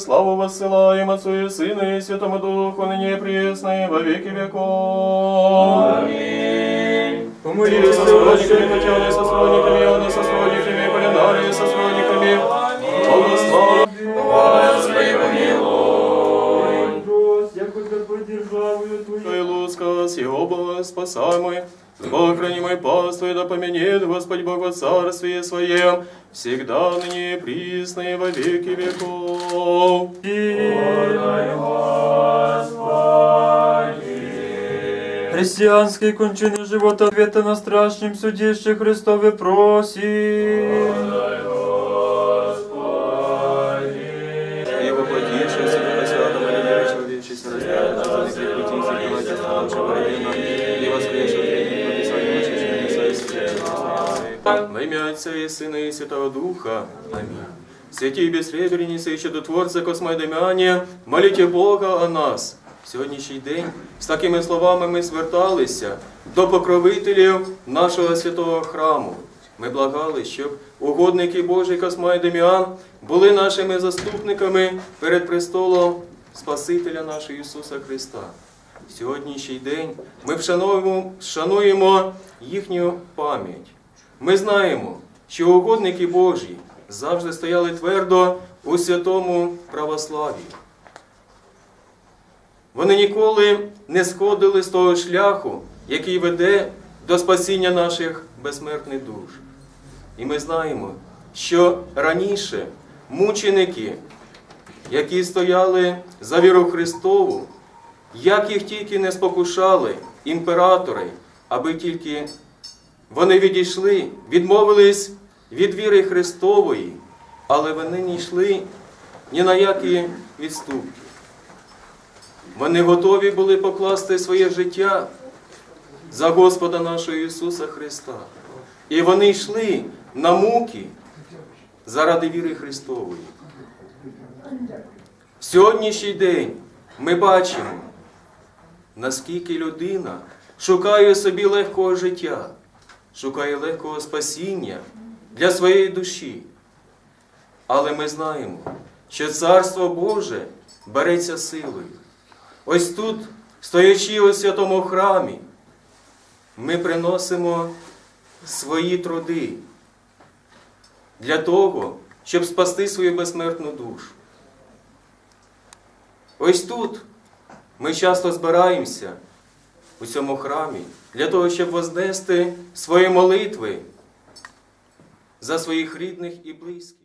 Славу воссылаем Отцу и Сыну и Святому Духу, ныне и присно, и во веки веков. Аминь. Помолись со сродниками, Татьяны со сродниками, Иоанна со сродниками, Полинарии со сродниками. Благослови. Господи, помилуй. Дрось, яко Господь державою Твою. Твой луска, сего спасаемый, Бог хранимой паствой, да поменит Господь Бог во царстве Своем, всегда ныне и присно и во веки веков. Христианской кончины живота ответа на страшном судище Христове просим. Во имя Отца и Сына и Святого Духа. Аминь. Святі безсребрениці і чудотворце Космайдемяне, моліть Бога о нас. Сьогоднішній день з такими словами ми зверталися до покровителів нашого святого храму. Ми благали, щоб угодники Божий Космай Деміан були нашими заступниками перед престолом Спасителя нашого Ісуса Христа. В сьогоднішній день ми вшановуємо, вшануємо їхню пам'ять. Ми знаємо, що угодники Божі завжди стояли твердо у святому православі. Вони ніколи не сходили з того шляху, який веде до спасіння наших безсмертних душ. І ми знаємо, що раніше мученики, які стояли за віру Христову, як їх тільки не спокушали імператори, аби тільки вони відійшли, відмовились від віри Христової, але вони не йшли ні на які відступки. Вони готові були покласти своє життя за Господа нашого Ісуса Христа. І вони йшли на муки заради віри Христової. В сьогоднішній день ми бачимо, наскільки людина шукає собі легкого життя, шукає легкого спасіння для своєї душі. Але ми знаємо, що Царство Боже береться силою. Ось тут, стоячи у святому храмі, ми приносимо свої труди для того, щоб спасти свою безсмертну душу. Ось тут ми часто збираємося у цьому храмі для того, щоб вознести свої молитви за своїх рідних і близьких.